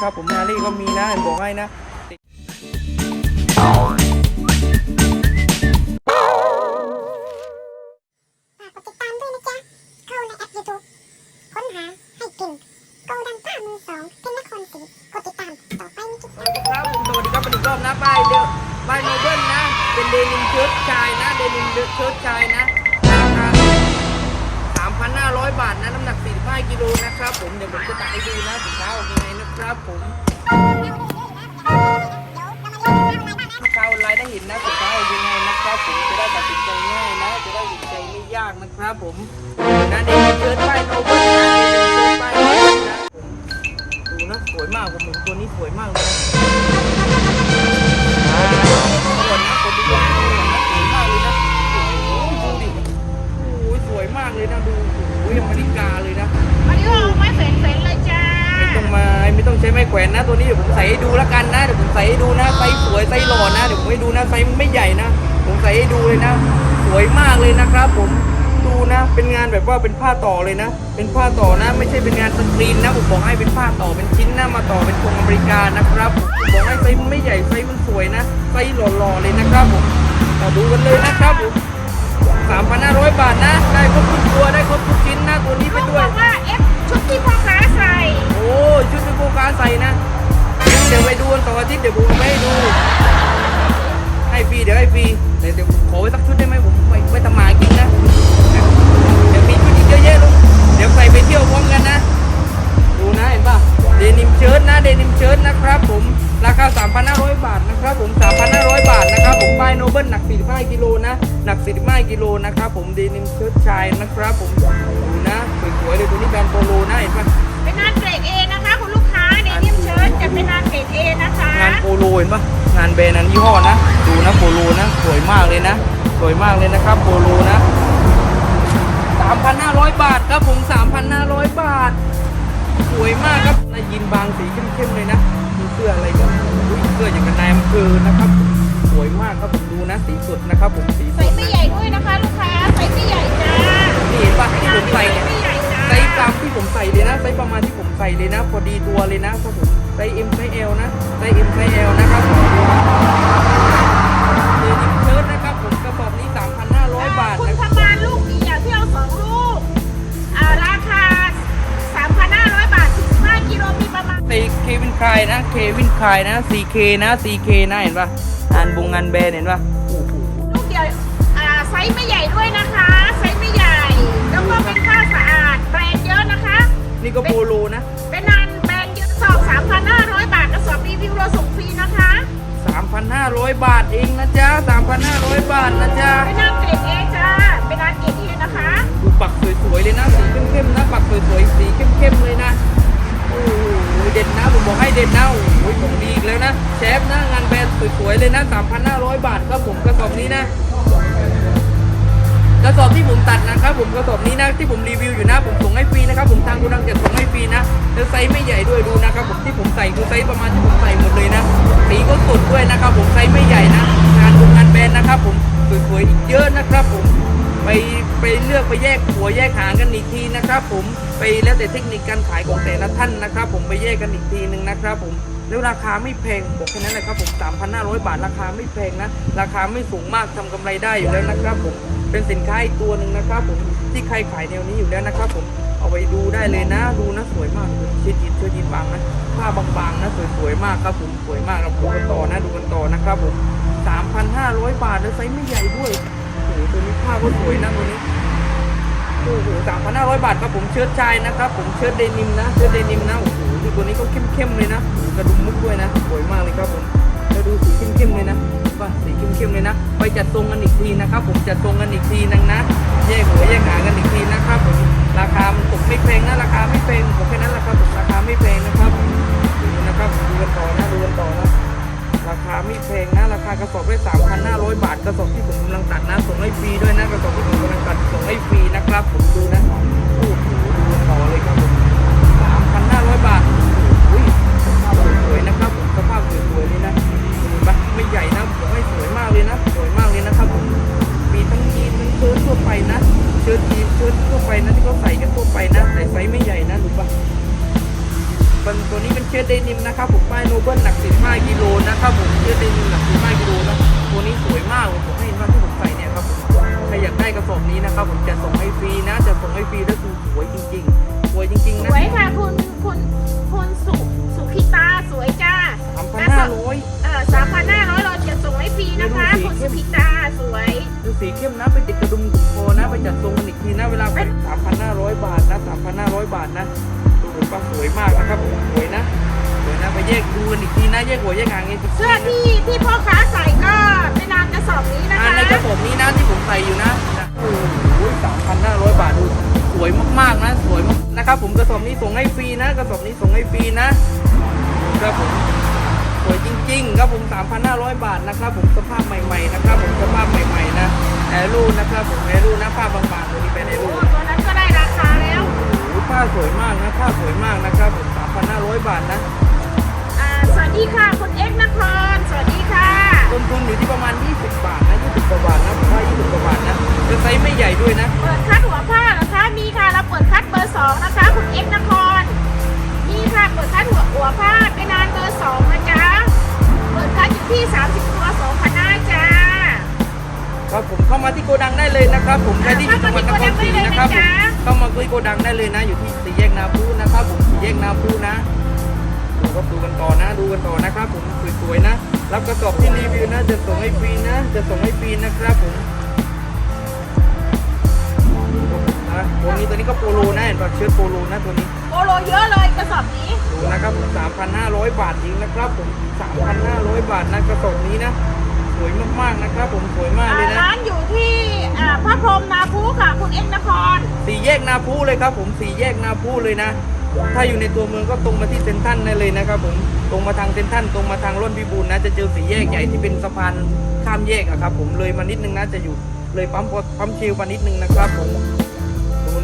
นะครับผมนารี่ก็มีนะบอกให้นะฝากกดติดตามด้วยนะจ๊ะเข้าในแอป YouTube ค้นหาให้กินโกดังป้ามือสองเป็นนครศรีกดติดตามต่อไปนี้จ๊ะครับผมสวัสดีครับเป็นอีกรอบนะป้ายเดียวป้ายโนเบิลนะ เป็นเดนิมเชิ้ตชายนะ เดนิมเชิ้ตชายนะราคา 3,500 บาทนะน้ำหนัก 45กิโลนะครับผมเดี๋ยวผมจะตัดให้ดูนะสินค้าออกยังไงนะครับผมลูกค้าออนไลน์ได้เห็นนะสินค้าออกยังไงนะครับผมจะได้ตัดสินใจง่ายนะจะได้ตัดสินใจไม่ยากนะครับผมนะเดนิมเชิ้ตป้ายโนเบลนะเด็กเชิดป้ายนะผมดูนะสวยมากผมเห็นตัวนี้สวยมากเลย นะ ตัวนี้เดี๋ยวผมใส่ให้ดูแล้วกันนะเดี๋ยวผมใส่ให้ดูนะไซสวยไซหล่อนะเดี๋ยวผมให้ดูนะไซมันไม่ใหญ่นะ ผมใส่ให้ดูเลยนะ สวยมากเลยนะครับ ผมดูนะ เป็นงานแบบว่าเป็นผ้าต่อเลยนะ เป็นผ้าต่อนะ ไม่ใช่เป็นงานสกรีนนะผมบอกให้เป็นผ้าต่อเป็นชิ้นนะมาต่อเป็นทรงอเมริกานะครับผมบอกให้ไซมันไม่ใหญ่ไซมันสวยนะไซหล่อๆเลยนะครับผมมาดูกันเลยนะครับผม 3,500 บาทนะ ได้ครบทุกตัว ได้ครบทุกชิ้นนะตัวนี้ไปเขาด้บวย อกว่าเอฟชุดที่พ่อค้าใส่โอ้ชุดเป็นโฟกัสใส่นะเดี๋ยวไปดูกันต่ออาทิตย์เดี๋ยวผมเอาไปให้ดู ให้ฟรีเดี๋ยวให้ฟรีเดี๋ยวเดี๋ยวผมขอไว้สักชุดได้ไหมผมไว้ไว้ทำหมากินนะ เดี๋ยวมีชุดอีกเยอะแยะลูกเดี๋ยวใส่ไปเที่ยวพร้อมกันนะ ดูนะเห็นป่ะเดนิมเชิ้ตนะเดนิมเชิ้ตนะครับผม ราคา 3,500 บาทนะครับผม 3,500 บาทนะครับผมป้ายโนเบิลหนัก 45 กิโลนะ หนัก 45 กิโลนะครับผมเดนิมเชิ้ตชายนะครับผมดูนะสวยๆเลยตัวนี้แบรนด์โปโลนะเห็นป่ะเป็นงานเกรดเอนะคะคุณลูกค้าเดนิมเชิ้ตจะเป็นงานเกรดเอนะคะ งานโปโลเห็นปะงานแบรนด์นั้นยี่ห้อนะ ดูนะโปโลนะ สวยมากเลยนะ สวยมากเลยนะครับโปโลนะ 3,500 บาทครับผม 3,500 บาท สวยมากครับนายยินบางสีเข้มๆเลยนะดูเสื้ออะไรก็อุ้ยเสื้ออย่างกับนายอำเภอนะครับ สวยมากครับผมดูนะสีสดนะครับผมสีสใส่ดไม่นะใหญ่ด้วยนะคะ ลูกค้าใส่ไม่ใหญ่จ้านี่เห็นปะที่ผมใส่เนี่ยไม่ใหญ่จ้าไซส์ตามที่ผมใส่เลยนะไซส์ประมาณที่ผมใส่เลยนะ พอดีตัวเลยนะครับผมไซส์ M ไซส์ L นะไซส์ M ไซส์ L นะครับผม มีประมาณใส่เควินคายนะเควินคายนะ CK นะ CK นะเห็นปะงานบงงานแบรนด์เห็นปะโอ้โหลูกเดียวอ่าไซส์ไม่ใหญ่ด้วยนะคะ ไซส์ไม่ใหญ่ แล้วก็เป็นผ้าสะอาดแบรนด์เยอะนะคะ นี่ก็โปโลนะ เป็นงานแบรนด์เยอะสอบ3,500 บาทกระสอบรีวิวเราส่งฟรีนะคะ3,500 บาทเองนะจ๊ะ 3,500 บาทนะจ๊ะเป็นงานเกรดเอจ้าเป็นงานเกรดเอนะคะ ดูปักสวยๆเลยนะ สีเข้มๆนะ ปักสวยๆ สีเข้มๆเลย เลยนะ3,500 บาทครับผมกระสอบนี้นะกระสอบที่ผมตัดนะครับผมกระสอบนี้นะที่ผมรีวิวอยู่นะ ผมส่งให้ฟรีนะครับ ผมทางกูดังจะส่งให้ฟรีนะแล้วไซส์ไม่ใหญ่ด้วยดูนะครับผมที่ผมใส่คือไซส์ประมาณที่ผมใส่หมดเลยนะสีก็สดด้วยนะครับ ผมไซส์ไม่ใหญ่นะงานโรงงานแบรนด์นะครับ ผมสวยๆอีกเยอะนะครับผม ไปไปเลือกไปแยกหัวแยกหางกันอีกทีนะครับผมไปแล้วแต่เทคนิคการขายของแต่ละท่านนะครับ ผมไปแยกกันอีกทีหนึ่งนะครับผมแล้วราคาไม่แพงบอกแค่นั้นแหละครับผม3,500 บาทราคาไม่แพงนะ ราคาไม่สูงมากทำกำไรได้อยู่แล้วนะครับผมเป็นสินค้าอีกตัวหนึ่งนะครับผมที่ใครขายแนวนี้อยู่แล้วนะครับผมเอาไปดูได้เลยนะ ดูนะสวยมากชิดยินชิดยินบางนะผ้าบางๆนะสวยๆมากครับผมสวยมากเราดูกันต่อนะดูกันต่อนะครับผม3,500 บาทแล้วไซส์ไม่ใหญ่ด้วย ตัวนี้ผ้าก็สวยนะตัวนี้โอ้โห3,500บาทครับผมเชิ้ตชายนะครับ ผมเชิ้ตเดนิมนะเชิ้ตเดนิมนะโอ้โหดูตัวนี้ก็เข้มๆเลยนะกระดุมมุกด้วยนะสวยมากเลยครับผมแล้วดูสีเข้มๆเลยนะว่าสีเข้มๆเลยนะ ไปจัดทรงกันอีกทีนะครับ ผมจัดทรงกันอีกทีนึงนะแยกหัวแยกหางกันอีกทีนะครับผมราคามันตกไม่แพงนะราคาไม่แพงผมแค่นั้นแหละครับผมราคาไม่แพงนะครับดูนะครับดูกันต่อนะดูกันต่อนะาคาไม่แพงนะราคากระสอบได้3,500 บาท กระสอบที่ผมกำลังตัดนะส่งให้ฟรีด้วยนะกระสอบที่ผม รอยากได้กระสอบนี้นะครับผมจะส่งให้ฟรีนะ จะส่งให้ฟรีแล้วคือสวยจริงๆสวยจริงๆสนะวยค่ะคุณคุณคุณสุสุขิตาสวยจ้าสามพันห้าร้อย เออสามพันห้าร้อยเราจะส่งให้ฟรีนะคะไม่รู้สิคุณสุขิตาสวย ดูสีเข้มนะไปติดกระดุมถุงโคนะไปจัดทรงกันอีกทีนะเวลาไปสามพันห้าร้อยบาทนะสามพันห้าร้อยบาทนะดูผมว่าสวยมากนะครับผมสวยนะสวยนะไปแยกดูกันอีกทีนะแยกหัวแยกหางกันอีกทีเสื้อที่ที่พ่อค้าใส่ก็ นะสวยมากนะครับผมกระสอบนี้ส่งให้ฟรีนะ กระสอบนี้ส่งให้ฟรีนะครับผมสวยจริง ๆ ครับผม 3,500 บาทนะครับ ผมสภาพใหม่ๆนะครับ ผมสภาพใหม่ๆนะแอรูนะครับผมแอรูนะผ้าบางๆตัวนี้เป็นแอโอ้รูตัวนั้นก็ได้ราคาแล้วโอ้โหผ้าสวยมากนะผ้าสวยมากนะครับผม3,500 บาทนะอ่าสวัสดีค่ะคุณเอ็กซ์นครสวัสดีค่ะ ครับผมเข้ามาที่โกดังได้เลยนะครับ ผมใครที่อยู่จังหวัดนครศรีนะครับผมเข้ามาคุยโกดังได้เลยนะ อยู่ที่สี่แยกนาพูนะครับ ผมสี่แยกนาพูนะดูครับดูกันต่อนะ ดูกันต่อนะครับ ผมสวยๆนะรับกระสอบที่รีวิวนะ จะส่งให้ฟรีนะ จะส่งให้ฟรีนะครับผมนะตัวนี้ตัวนี้ก็โปโลนะเห็นป่ะเชิ้ตโปโลนะตัวนี้โปโลเยอะเลยกระสอบนี้ดูนะครับผม3,500 บาทเองนะครับผม3,500 บาทนะกระสอบนี้นะส วยมากๆนะครับ ผมสวยมากเลยนะร้านอยู่ที่อ่าพระพรหมนาภูค่ะคุณเอ็กซ์นครสี่แยกนาพูเลยครับ ผมสี่แยกนาพูเลยนะ ถ้าอยู่ในตัวเมืองก็ตรงมาที่เซนทรันได้เลยนะครับ ผมตรงมาทางเซนทรันตรงมาทางร่นพิบูลนะ จะเจอสี่แยกใหญ่ที่เป็นสะพานข้ามแยกอะครับ ผมเลยมานิดนึงนะจะอยู่เลยปั๊มพอปั๊มเชลมานิดนึงนะครับ ผมดู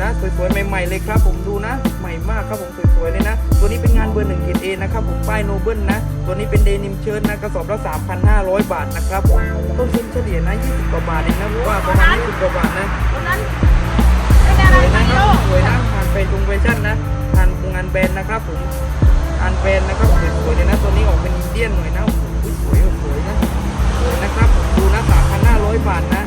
นะสวยๆใหม่ๆเลยครับ ผมดูนะ ใหม่มากครับผมสวยๆเลยนะ ตัวนี้เป็นงานเบอร์หนึ่งเกรดเอนะครับผมป้ายโนเบิลนะ ตัวนี้เป็นเดนิมเชิ้ตนะกระสอบละ3,500 บาทนะครับผมต้นทุนเฉลี่ยนะ20กว่าบาทเองนะผมว่าประมาณ20กว่าบาทนะวันนั้นเป็นอะไรสวยกันะนคโยรับกสวยนะผ่านไปตรงเวชั่นนะผ่านงานแบรนด์นะครับผมงานแบรนด์นะครับสวยๆเลยนะตัวนี้ออกเป็นอินเดียนหน่อยนะโอ้โหสวยสวยนะสวยนะครับผมดูนะ3,500 บาทนะ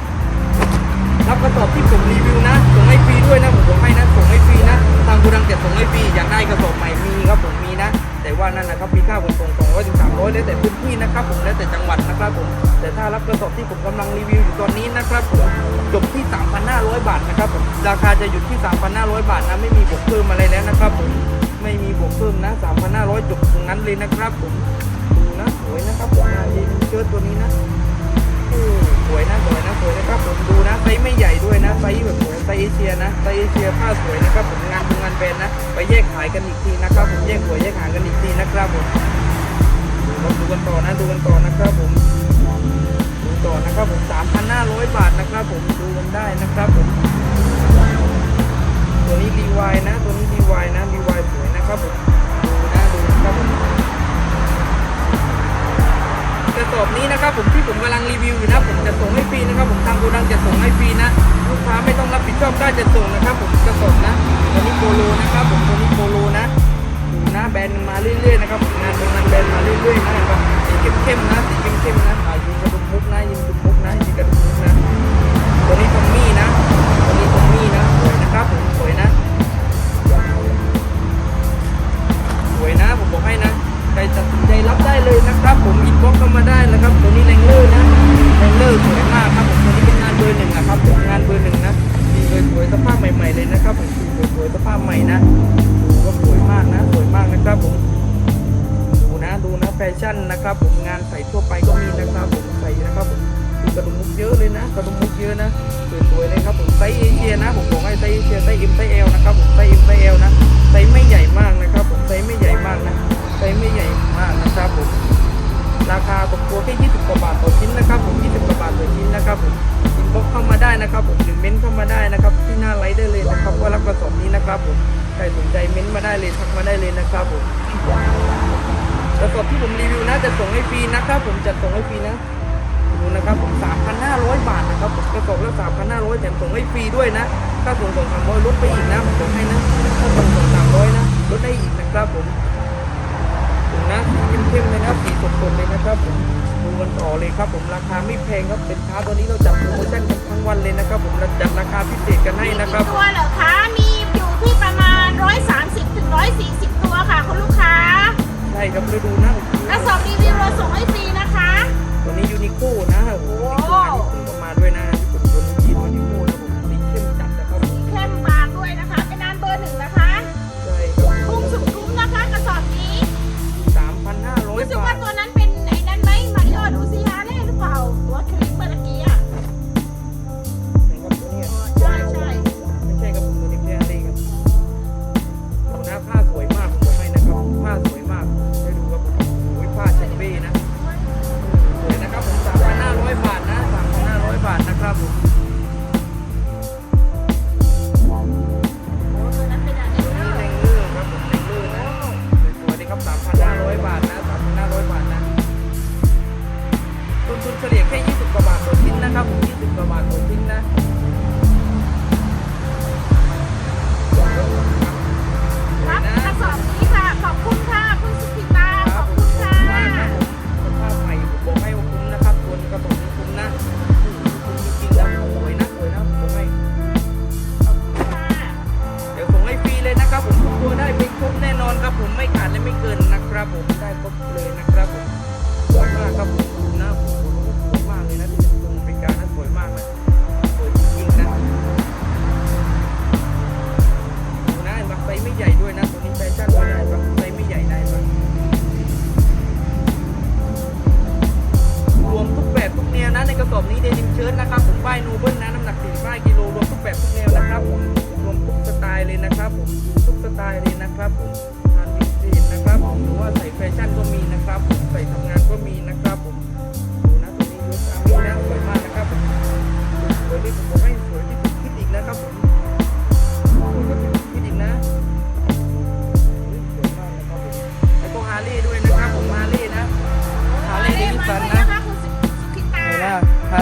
รับกระสอบที่ผมรีวิวนะส่งให้ฟรีด้วยนะผมบอกให้นะส่งให้ฟรีนะทางกูดังจะส่งให้ฟรีอยากได้กระสอบใหม่มีครับผมมีนะ แต่ว่านั่นแหละครับมีค่าขนส่ง200ถึง300แล้วแต่พื้นที่นะครับผมแล้วแต่จังหวัดนะครับผมแต่ถ้ารับกระสอบที่ผมกำลังรีวิวอยู่ตอนนี้นะครับผมจบที่ 3,500 บาทนะครับผมราคาจะอยู่ที่ 3,500 บาทนะไม่มีบวกเพิ่มอะไรแล้วนะครับผมไม่มีบวกเพิ่มนะ 3,500 จบตรงนั้นเลยนะครับผมดูนะสวยนะครับผมงานดีเชิ้ตตัวนี้นะโอ้สวยนะสวยนะ สวยนะครับผมดูนะไซส์ไม่ใหญ่ด้วยนะไซส์แบบโอ้ไซส์เอเชียนะไซส์เอเชียผ้าสวยนะครับผมงานดูงานแบรนด์นะไปแยกขายกันอีกทีนะครับผมแยกหัวแยกหางกันอีกทีนะครับผมดูครับดูกันต่อนะดูกันต่อนะครับผมดูต่อนะครับผม3,500 บาทนะครับผมดูกันได้นะครับผม สวยๆเลยครับผมไซส์เอเชียนะผมบอกให้ไซส์เอเชียไซส์เอ็มไซส์เอลนะครับผมไซส์เอ็มไซส์เอลนะไซส์ไม่ใหญ่มากนะครับผมไซส์ไม่ใหญ่มากนะไซส์ไม่ใหญ่มากนะครับผมราคาตกตัวแค่ 20 กว่าบาทต่อชิ้นนะครับผม20 กว่าบาทต่อชิ้นนะครับผมอินบ็อกเข้ามาได้นะครับผมหรือเม้นต์เข้ามาได้นะครับ ที่หน้าไลฟ์ได้เลยนะครับว่ารับกระสอบนี้นะครับผมใครสนใจเม้นต์มาได้เลยทักมาได้เลยนะครับผมกระสอบที่ผมรีวิวนะจะส่งให้ฟรีนะครับผมจะส่งให้ฟรีนะดูนะครับผม3,500 บาท นะครับผมกระสอบละ3,500แถมส่งให้ฟรีด้วยนะ ค่าส่งส่ง300ลดไปอีกนะผมบอกให้นะค่าส่งส่ง300นะลดได้อีกนะครับผมดูนะสีเข้มๆเลยนะสีสดๆเลยนะครับผมดูกันต่อเลยครับผมราคาไม่แพงครับเป็นค้าตัวนี้เราจัดโปรโมชั่นกันทั้งวันเลยนะครับผมเราจัดราคาพิเศษกันให้มีนะครับกี่ตัวเหรอคะมีอยู่ที่ประมาณ130ถึง140ตัวค่ะคุณลูกค้าใช่ครับฤดูหน้ากระสอบรีวิวเราส่งให้ฟรีนะคะ ตัวนี้ยูนิโก้นะโอ้โหนี่คืองานที่เพิ่งออกมาด้วยนะ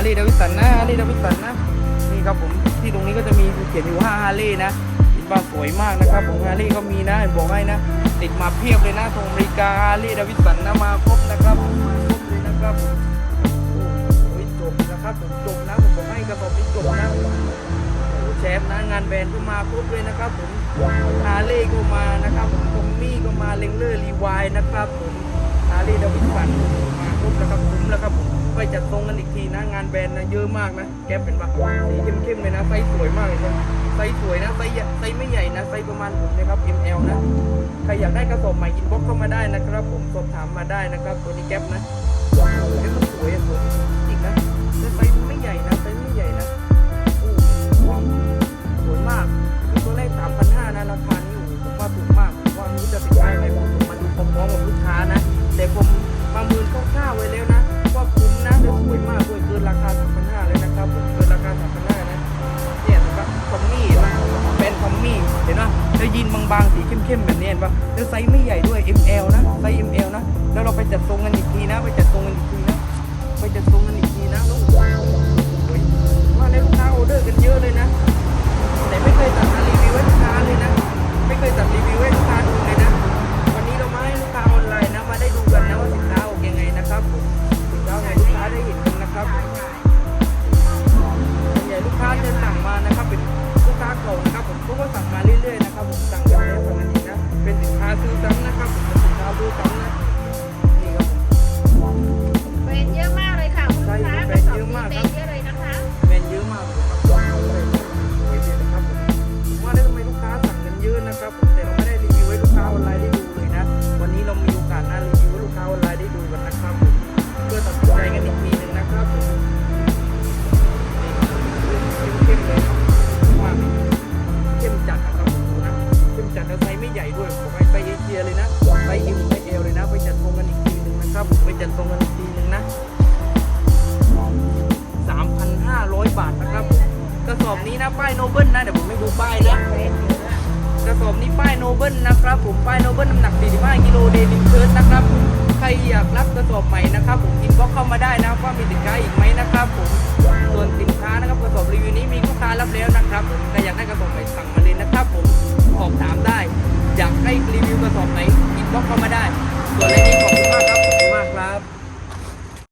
ลีย์ดาวิสันนะฮาร์ลี่ดาวิสันนะนี่ครับผมที่ตรงนี้ก็จะมีเขียนอยู่ว่าฮาร์ลี่นะอินบ้าสวยมากนะครับผมฮาร์ลีย์ก็มีนะบอกให้นะติดมาเพียบเลยนะทรงอเมริกาฮาร์ลี่ดาวิสันนะมาครบนะครับมาครบเลยนะครับโอ้ยจบนะครับผมจบนะผมบอกให้กระสอบนี้จบนะโอ้โหแชฟนะงานแบรนด์ก็มาครบเลยนะครับผมฮาร์ลี่ก็มานะครับผมทอมมี่ก็มาเลงเลอร์รีวายนะครับผมฮาร์ลี่ดาวิสันมาครบแล้วครับคุ้มแล้วครับผม ไปจัดทรงกันอีกทีนะงานแบรนด์นะเยอะมากนะแก๊ปเป็นปะสีเข้มๆเลยนะไซส์สวยมากเลยนะไซส์สวยนะไซส์ไซส์ไม่ใหญ่นะไซส์ประมาณผมนะครับ ML นะใครอยากได้กระสอบใหม่อินบ็อกเข้ามาได้นะครับ ผมสอบถามมาได้นะครับตัวนี้แก๊ปนะโอ้โหเอ้ยสวยอะสวย ปะแล้วไซส์ไม่ใหญ่ด้วย ML นะไซส์ ML นะแล้วเราไปจัดทรงกันอีก นะป้ายโนเบิลนะเดี๋ยวผมไม่ดูป้ายแล้วกระสอบนี้ป้ายโนเบิลนะครับผมป้ายโนเบิลน้ำหนัก 45กิโลเดนิมเพิร์สนะครับใครอยากรับกระสอบใหม่นะครับผมอินบ็อกเข้ามาได้นะว่ามีสินค้าอีกไหมนะครับผมส่วนสินค้านะครับกระสอบรีวิวนี้มีลูกค้ารับแล้วนะครับผมใครอยากได้กระสอบใหม่สั่งมาเลยนะครับผมสอบถามได้ อยากให้รีวิวกระสอบไหนอินบ็อกเข้ามาได้ส่วนในนี้ขอบคุณมากครับขอบคุณมากครับ